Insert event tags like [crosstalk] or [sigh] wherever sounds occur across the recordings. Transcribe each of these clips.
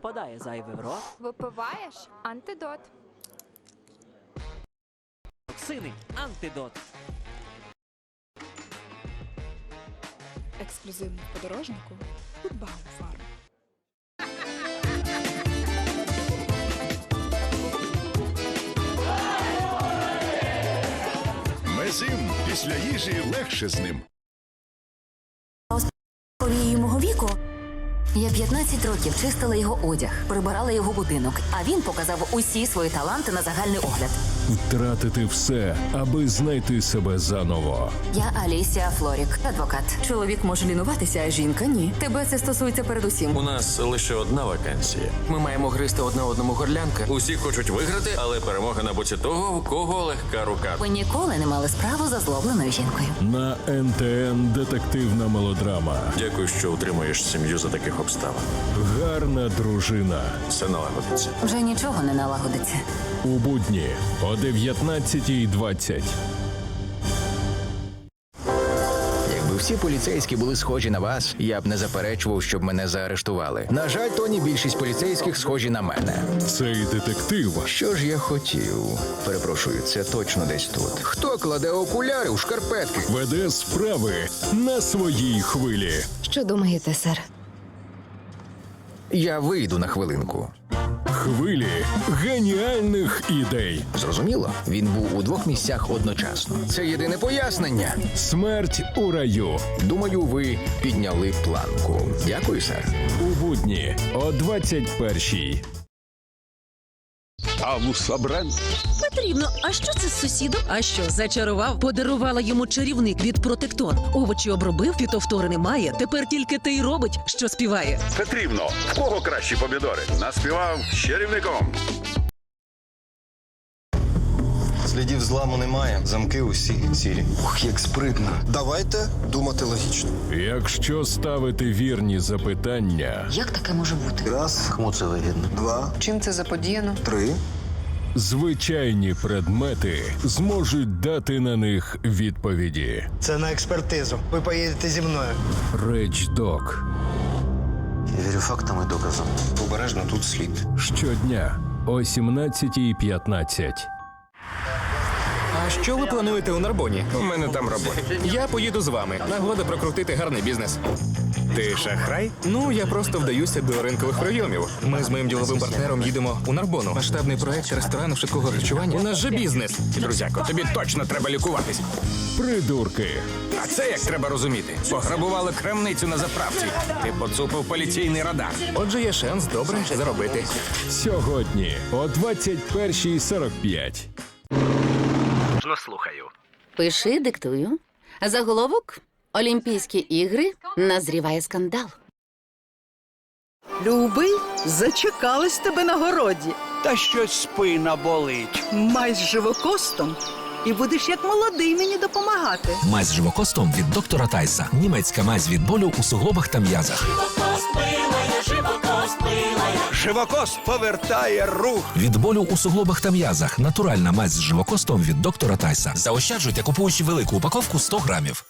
попадає зайве в рот. Випиваєш антидот. Токсини, антидот. Ексклюзивно в подорожнику від Баумфарм. Мезим після їжі легше з ним. Я 15 років чистила його одяг, прибирала його будинок, а він показав усі свої таланти на загальний огляд. Втратити все, аби знайти себе заново. Я Алісія Флорік, адвокат. Чоловік може лінуватися, а жінка ні. Тебе це стосується передусім. У нас лише одна вакансія. Ми маємо гристи одне одному горлянка. Усі хочуть виграти, але перемога на боці того, у кого легка рука. Ви ніколи не мали справу з озлобленою жінкою. На НТН детективна мелодрама. Дякую, що утримуєш сім'ю за таких обставин. Гарна дружина. Все налагодиться. Вже нічого не налагодиться. У будні о 19.20. Якби всі поліцейські були схожі на вас, я б не заперечував, щоб мене заарештували. На жаль, Тоні, більшість поліцейських схожі на мене. Цей детектив Що ж я хотів? Перепрошую, це точно десь тут. Хто кладе окуляри у шкарпетки? веде справи на своїй хвилі. Що думаєте, сер? Я вийду на хвилинку. Хвилі геніальних ідей. Зрозуміло, він був у двох місцях одночасно. Це єдине пояснення. Смерть у раю. Думаю, ви підняли планку. Дякую, сер. У будні о 21.00. Алус Абрен Потрібно. А що це з сусідом? А що, зачарував? Подарувала йому чарівник від Протектон. Овочі обробив, фітофтори немає. Тепер тільки те й робить, що співає. Петрівно, в кого кращі помідори? Наспівав з чарівником. Слідів зламу немає, замки усі цілі. Ух, як спритно. Давайте думати логічно. Якщо ставити вірні запитання, Як таке може бути? Раз, Кому це вигідно? два, Чим це заподіяно? три. Звичайні предмети зможуть дати на них відповіді. Це на експертизу. Ви поїдете зі мною. Речдок Я вірю фактам і доказам. Обережно тут слід. щодня о 17.15. А що ви плануєте у Нарбоні? У мене там робота. Я поїду з вами. Нагода прокрутити гарний бізнес. Ти шахрай? Ну, я просто вдаюся до ринкових прийомів. Ми з моїм діловим партнером їдемо у Нарбону. Масштабний проект ресторану швидкого харчування. У нас же бізнес. Друзяко, тобі точно треба лікуватись. Придурки А це як треба розуміти? Пограбували крамницю на заправці. Ти поцупив поліційний радар. Отже, є шанс добре заробити. сьогодні о 21.45. Слухаю. Пиши, диктую. Заголовок Олімпійські ігри назріває скандал. Любий, зачекались тебе на городі. Та щось спина болить. Май з живокостом. І будеш як молодий мені допомагати. Мазь з живокостом від доктора Тайса. Німецька мазь від болю у суглобах та м'язах. Живокост повертає рух. Від болю у суглобах та м'язах. Натуральна мазь з живокостом від доктора Тайса. Заощаджуйте, купуючи велику упаковку 100 грамів.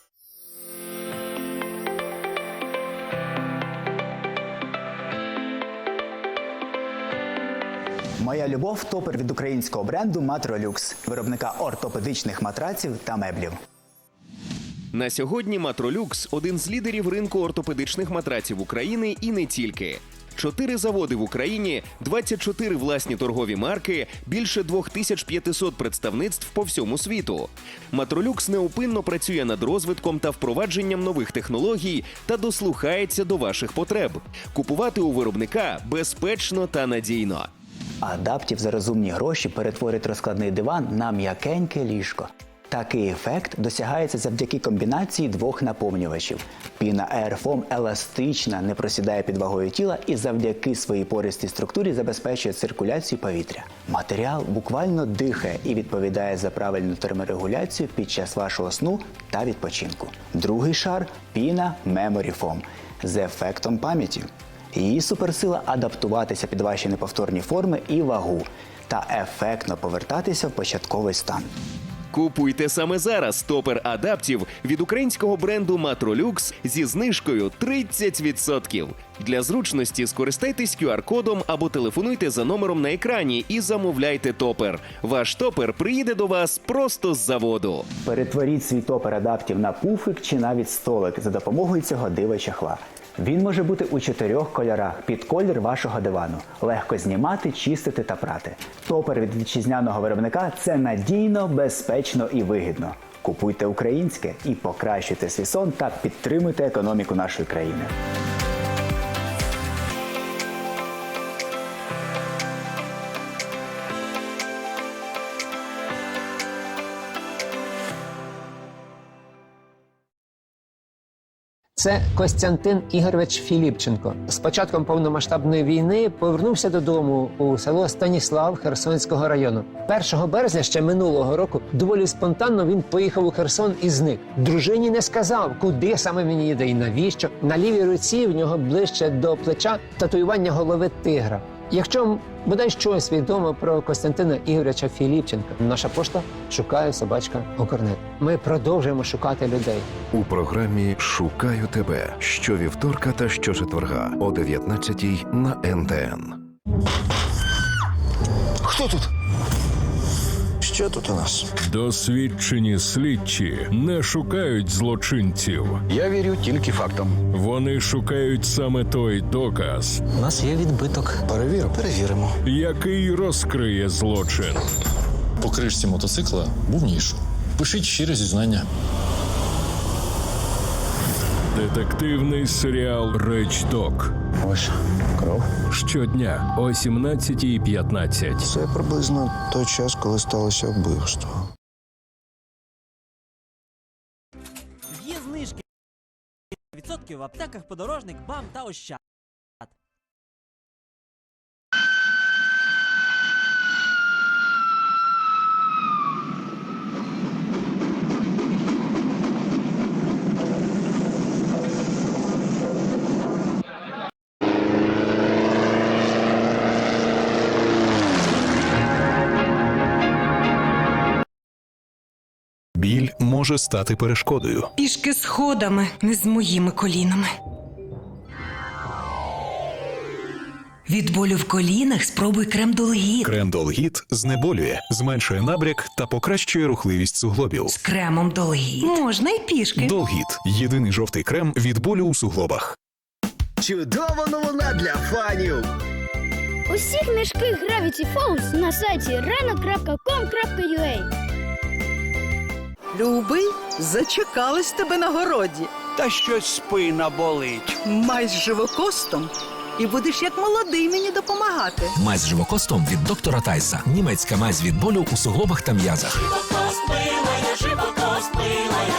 Моя любов топер від українського бренду Матролюкс, виробника ортопедичних матраців та меблів. На сьогодні Матролюкс один з лідерів ринку ортопедичних матраців України і не тільки. Чотири заводи в Україні, 24 власні торгові марки, більше 2500 представництв по всьому світу. Матролюкс неупинно працює над розвитком та впровадженням нових технологій та дослухається до ваших потреб. Купувати у виробника безпечно та надійно. Адаптів за розумні гроші перетворить розкладний диван на м'якеньке ліжко. Такий ефект досягається завдяки комбінації двох наповнювачів. Піна Airfoam еластична, не просідає під вагою тіла і завдяки своїй пористій структурі забезпечує циркуляцію повітря. Матеріал буквально дихає і відповідає за правильну терморегуляцію під час вашого сну та відпочинку. Другий шар піна Memory Foam з ефектом пам'яті. Її суперсила адаптуватися під ваші неповторні форми і вагу та ефектно повертатися в початковий стан. Купуйте саме зараз топер адаптів від українського бренду Matrolux зі знижкою 30%. Для зручності скористайтесь QR-кодом або телефонуйте за номером на екрані і замовляйте топер. Ваш топер приїде до вас просто з заводу. Перетворіть свій топер адаптів на пуфик чи навіть столик за допомогою цього дива чахла. Він може бути у чотирьох кольорах під колір вашого дивану. Легко знімати, чистити та прати. Топер від вітчизняного виробника це надійно, безпечно і вигідно. Купуйте українське і покращуйте свій сон та підтримуйте економіку нашої країни. Це Костянтин Ігорович Філіпченко. З початком повномасштабної війни повернувся додому у село Станіслав Херсонського району. 1 березня ще минулого року доволі спонтанно він поїхав у Херсон і зник. Дружині не сказав, куди саме він їде і навіщо. На лівій руці в нього ближче до плеча татуювання голови тигра. Якщо бодай щось відомо про Костянтина Ігоряча Філіпченка, наша пошта шукає собачка Укрнет. Ми продовжуємо шукати людей. У програмі Шукаю тебе щовівторка та щочетверга о 19 на НТН. Хто тут? Що тут у нас? Досвідчені слідчі не шукають злочинців. Я вірю тільки фактам. Вони шукають саме той доказ, У нас є відбиток. Перевіримо. Перевіримо. який розкриє злочин. По кришці мотоцикла був ніж. Пишіть щире зізнання. Детективний серіал Речдок. Ось кров. Щодня о 17.15. Це приблизно той час, коли сталося вбивство. Є знижки відсотків в аптеках подорожник, бам та ощад. Може стати перешкодою. Пішки сходами, не з моїми колінами. Від болю в колінах спробуй крем Долгіт. Крем Долгіт знеболює, зменшує набряк та покращує рухливість суглобів. З кремом Долгіт. Можна й пішки. Долгіт єдиний жовтий крем від болю у суглобах. Чудова новина для фанів! Усі книжки Gravity Falls на сайті rano.com.ua Любий, зачекались тебе на городі. Та щось спина болить. Май з живокостом і будеш як молодий мені допомагати. Мазь з живокостом від доктора Тайса. Німецька мазь від болю у суглобах та м'язах.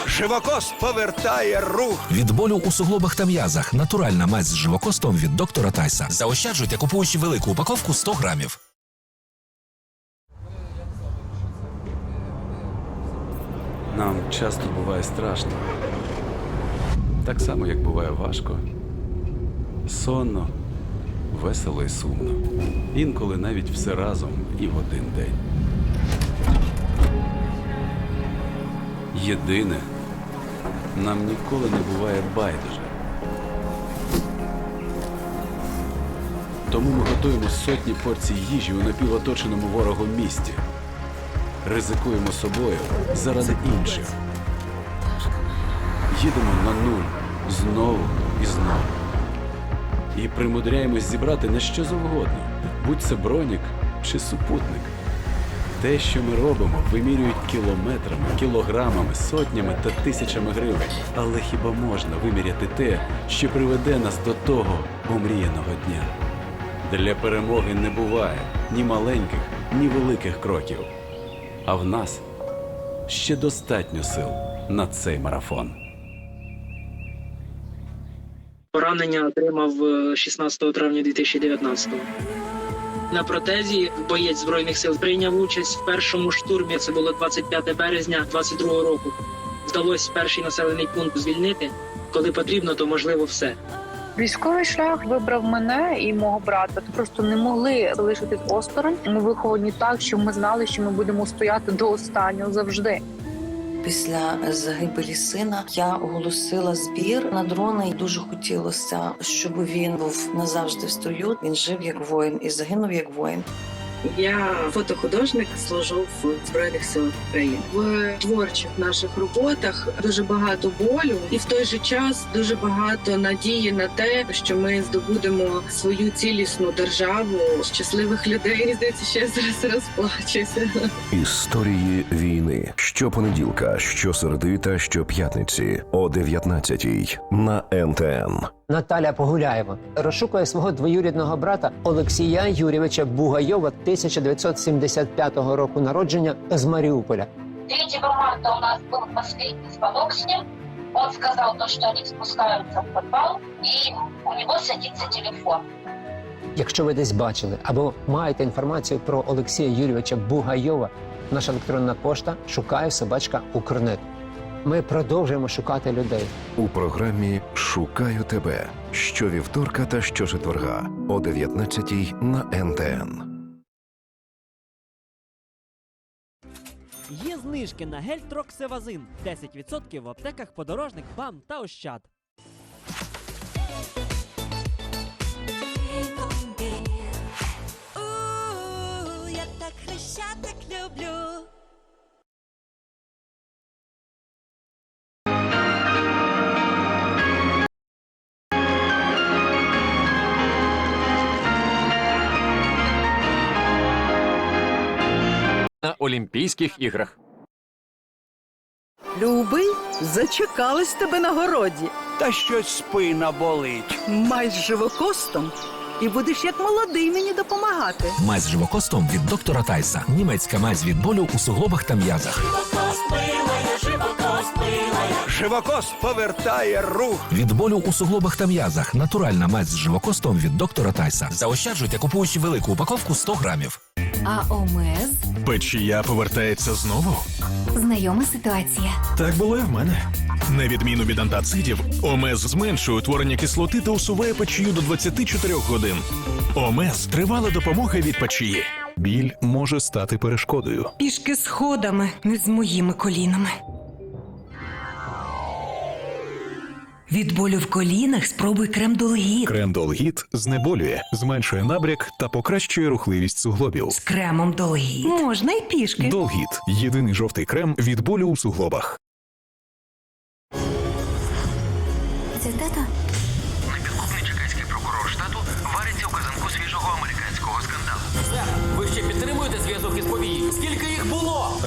Живокост повертає рух. Від болю у суглобах та м'язах. Натуральна мазь з живокостом від доктора Тайса. Заощаджуйте, купуючи велику упаковку 100 грамів. Нам часто буває страшно. Так само, як буває важко. Сонно, весело і сумно. Інколи навіть все разом і в один день. Єдине, нам ніколи не буває байдуже. Тому ми готуємо сотні порцій їжі у напівоточеному ворогом місті. Ризикуємо собою заради інших. Їдемо на нуль знову і знову. І примудряємось зібрати на що завгодно, будь це бронік чи супутник. Те, що ми робимо, вимірюють кілометрами, кілограмами, сотнями та тисячами гривень. Але хіба можна виміряти те, що приведе нас до того омріяного дня? Для перемоги не буває ні маленьких, ні великих кроків. А в нас ще достатньо сил на цей марафон. Поранення отримав е, 16 травня 2019 На протезі боєць збройних сил прийняв участь в першому штурмі. Це було 25 березня 22 року. Вдалося перший населений пункт звільнити. Коли потрібно, то можливо все. Військовий шлях вибрав мене і мого брата. Просто не могли залишитись осторонь. Ми виховані так, що ми знали, що ми будемо стояти до останнього завжди. Після загибелі сина я оголосила збір на дрони. і Дуже хотілося, щоб він був назавжди в строю. Він жив як воїн і загинув як воїн. Я фотохудожник, служу в збройних силах України. В творчих наших роботах дуже багато болю, і в той же час дуже багато надії на те, що ми здобудемо свою цілісну державу щасливих людей. [laughs] Здається, я зараз розплачуся. Історії війни щопонеділка, щосереди та щоп'ятниці о 19 на НТН. Наталя Погуляєва розшукує свого двоюрідного брата Олексія Юрійовича Бугайова 1975 року народження з Маріуполя. 3 марта у нас был последний звонок с ним. Он сказал то, что они спускаются в подвал, и у него садится телефон. Якщо ви десь бачили або маєте інформацію про Олексія Юрійовича Бугайова, наша електронна пошта шукає собачка Укрнет. Ми продовжуємо шукати людей. У програмі Шукаю тебе щовівторка та щочетверга о 19 на НТН. Є знижки на гельтроксевазин 10% в аптеках подорожник, бам та ощад. Я так хрещатик люблю. На Олімпійських іграх. Любий, зачекались тебе на городі. Та щось спина болить. Май з живокостом і будеш як молодий мені допомагати. Мазь з живокостом від доктора Тайса. Німецька мазь від болю у суглобах та м'язах. Живокост повертає рух. Від болю у суглобах та м'язах. Натуральна мазь з живокостом від доктора Тайса. Заощаджуйте, купуючи велику упаковку 100 грамів. А омез Печія повертається знову. знайома ситуація. Так було і в мене. На відміну від антацидів, омез зменшує утворення кислоти та усуває печію до 24 годин. Омез тривала допомога від печії. Біль може стати перешкодою. Пішки сходами, не з моїми колінами. Від болю в колінах спробуй крем Кремдолгіт Крем Долгіт знеболює, зменшує набряк та покращує рухливість суглобів. З Кремом долгіт. Можна й пішки. Долгіт єдиний жовтий крем від болю у суглобах. Це тато?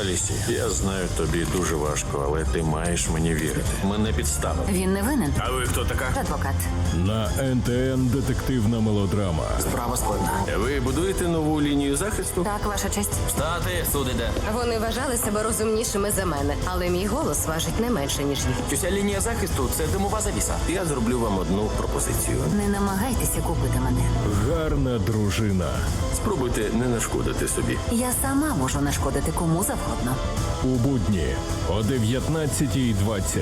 Алісі, я знаю, тобі дуже важко, але ти маєш мені вірити. Мене підставили. Він не винен. А ви хто така? Адвокат. На НТН детективна мелодрама. Справа складна. Ви будуєте нову лінію захисту? Так, ваша честь. Встати, судите. Вони вважали себе розумнішими за мене, але мій голос важить не менше, ніж їх. Ця лінія захисту це димова завіса. Я зроблю вам одну пропозицію. Не намагайтеся купити мене. Гарна дружина. Спробуйте не нашкодити собі. Я сама можу нашкодити кому завгодно. У будні о 19.20.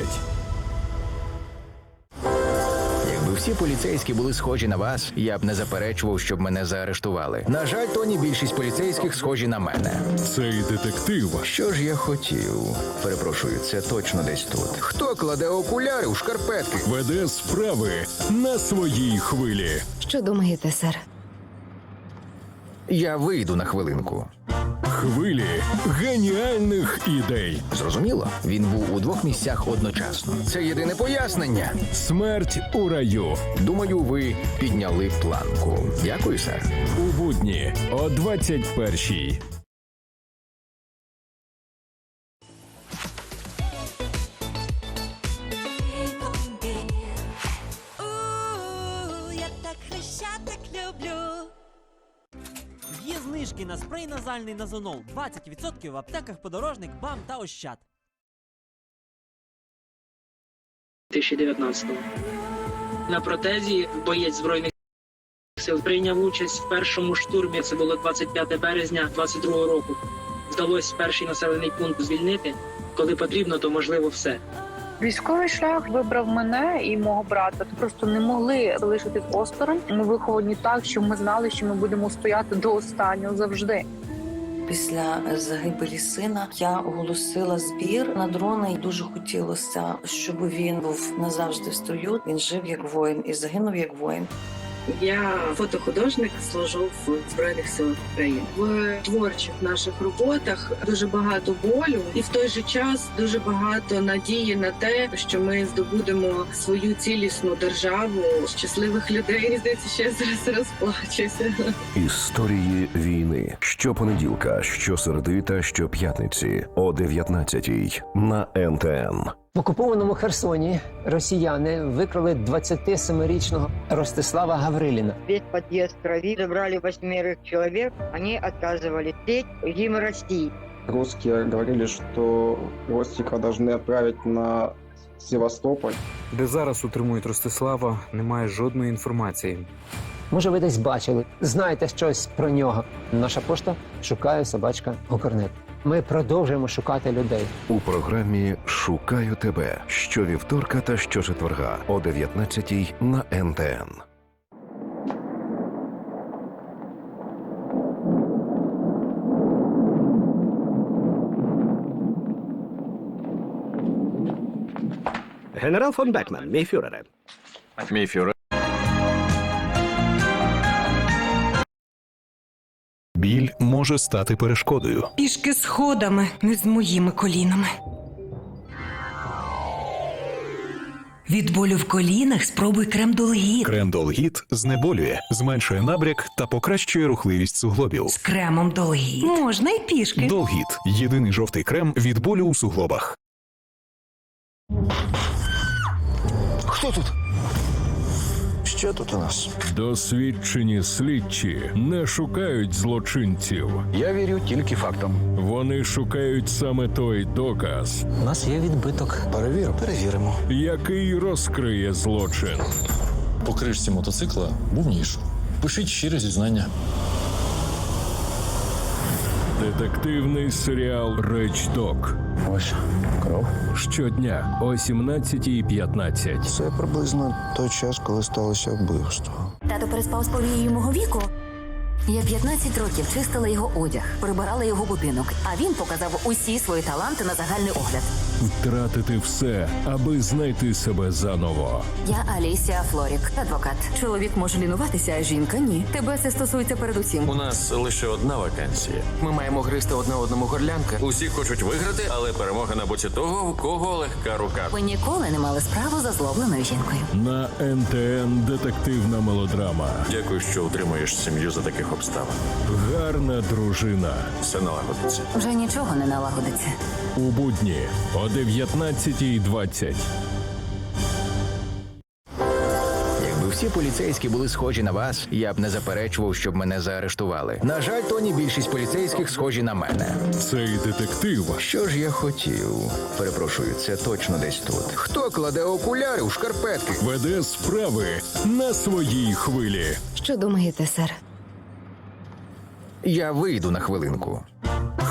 Якби всі поліцейські були схожі на вас, я б не заперечував, щоб мене заарештували. На жаль, Тоні більшість поліцейських схожі на мене. Цей детектив Що ж я хотів? Перепрошую, це точно десь тут. Хто кладе окуляри у шкарпетки? веде справи на своїй хвилі. Що думаєте, сер? Я вийду на хвилинку. Хвилі геніальних ідей. Зрозуміло, він був у двох місцях одночасно. Це єдине пояснення. Смерть у раю. Думаю, ви підняли планку. Дякую, сер. У будні о 21.00. на спрей назальний назонол 20% в аптеках подорожник, бам та ощад. 2019 На протезі боєць збройних сил прийняв участь в першому штурмі. Це було 25 березня 22 року. Вдалося перший населений пункт звільнити. Коли потрібно, то можливо все. Військовий шлях вибрав мене і мого брата. Просто не могли залишитись осторонь. Ми виховані так, що ми знали, що ми будемо стояти до останнього завжди. Після загибелі сина я оголосила збір на дрони, і дуже хотілося, щоб він був назавжди в строю. Він жив як воїн і загинув як воїн. Я фотохудожник, служу в збройних силах України. В творчих наших роботах дуже багато болю, і в той же час дуже багато надії на те, що ми здобудемо свою цілісну державу щасливих людей. Здається, я зараз розплачуся. Історії війни щопонеділка, щосереди та щоп'ятниці о 19 на НТН. В окупованому Херсоні росіяни викрали 27-річного Ростислава Гавриліна. Весь подъезд в крови, забрали восьмерых человек, они отказывались петь гимн России. Русские говорили, что Ростика должны отправить на Севастополь. Де зараз утримують Ростислава, немає жодної інформації. Може, ви десь бачили, знаєте щось про нього. Наша пошта шукає собачка Укрнет. Ми продовжуємо шукати людей. У програмі Шукаю тебе щовівторка та щочетверга о 19-й на НТН. Генерал фон Бекман, мій фюрере. Мій фюрер. Біль може стати перешкодою. Пішки сходами, не з моїми колінами. Від болю в колінах спробуй крем Долгіт. Крем-долгіт знеболює, зменшує набряк та покращує рухливість суглобів. З кремом Долгіт. Можна й пішки. Долгіт єдиний жовтий крем від болю у суглобах. Хто тут? Що тут у нас? Досвідчені слідчі не шукають злочинців. Я вірю тільки фактам. Вони шукають саме той доказ, У нас є відбиток. Перевіримо. Перевіримо. який розкриє злочин. По кришці мотоцикла був ніж. Пишіть щире зізнання. Детективний серіал Речдок. Ось кров. Щодня о 17.15. Це приблизно той час, коли сталося вбивство. Тато переспав з повією мого віку. Я 15 років чистила його одяг, прибирала його будинок, а він показав усі свої таланти на загальний огляд. Втратити все, аби знайти себе заново. Я Алісія Флорік, адвокат. Чоловік може лінуватися, а жінка ні. Тебе це стосується передусім. У нас лише одна вакансія. Ми маємо гристи одне одному горлянка. Усі хочуть виграти, але перемога на боці того, у кого легка рука. Ви ніколи не мали справу з озлобленою жінкою. На НТН детективна мелодрама. Дякую, що утримуєш сім'ю за таких обставин. Гарна дружина. Все налагодиться. Вже нічого не налагодиться. У будні о 19.20. Якби всі поліцейські були схожі на вас, я б не заперечував, щоб мене заарештували. На жаль, Тоні більшість поліцейських схожі на мене. Цей детектив. Що ж я хотів? Перепрошую, це точно десь тут. Хто кладе окуляри у шкарпетки? Веде справи на своїй хвилі. Що думаєте, сер? Я вийду на хвилинку.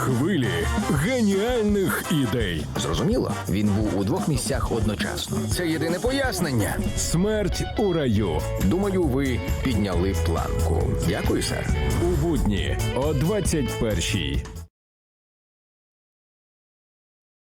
Хвилі геніальних ідей. Зрозуміло, він був у двох місцях одночасно. Це єдине пояснення. Смерть у раю. Думаю, ви підняли планку. Дякую, сер. У будні о 21.00.